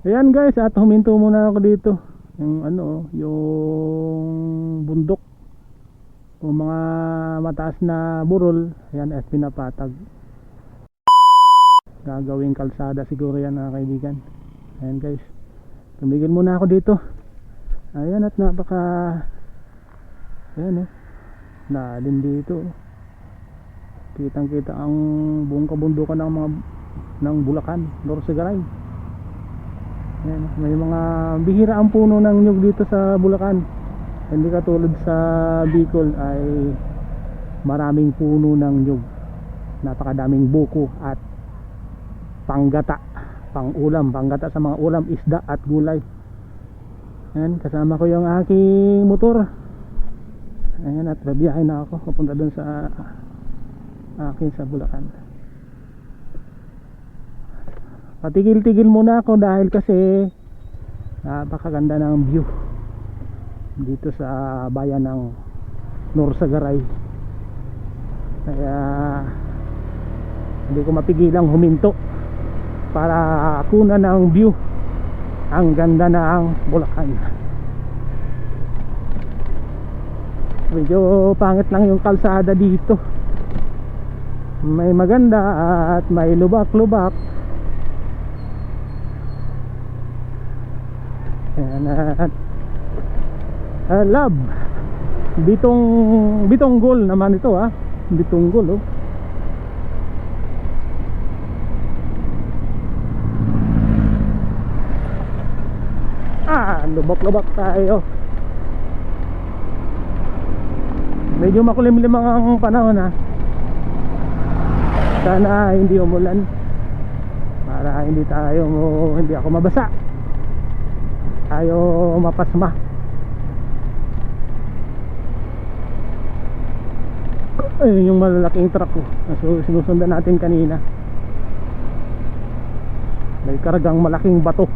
Ayan guys, at huminto muna ako dito. Yung ano, yung bundok. Yung mga mataas na burol, ayan at pinapatag. Gagawing kalsada siguro yan mga kaibigan. Ayan guys. Tumigil muna ako dito. Ayan at napaka Ayan oh. Lalim dito. oh. Kitang kita ang buong kabundukan ng mga ng Bulacan, Norsegaray. May mga bihira ang puno ng nyug dito sa Bulacan. Hindi katulad sa Bicol ay maraming puno ng nyug. Napakadaming buko at panggata, pang-ulam, panggata sa mga ulam, isda at gulay. Ayan, kasama ko yung aking motor. Ayan, at babiyahin na ako papunta doon sa akin sa Bulacan. Patigil-tigil muna ako dahil kasi napakaganda ng view dito sa bayan ng Norsagaray. Kaya hindi ko mapigilang huminto para kunan ng view ang ganda ng Bulacan. Medyo pangit lang yung kalsada dito. May maganda at may lubak-lubak. Ayan. At uh, love bitong bitonggol naman ito ha bitonggol oh. Ah lubak-lubak tayo. Medyo makulimlim ang panahon ha sana hindi umulan. Para hindi tayo hindi ako mabasa tayo mapasma. Ayun yung malalaking truck ko so, sinusundan natin kanina. May karagang malaking bato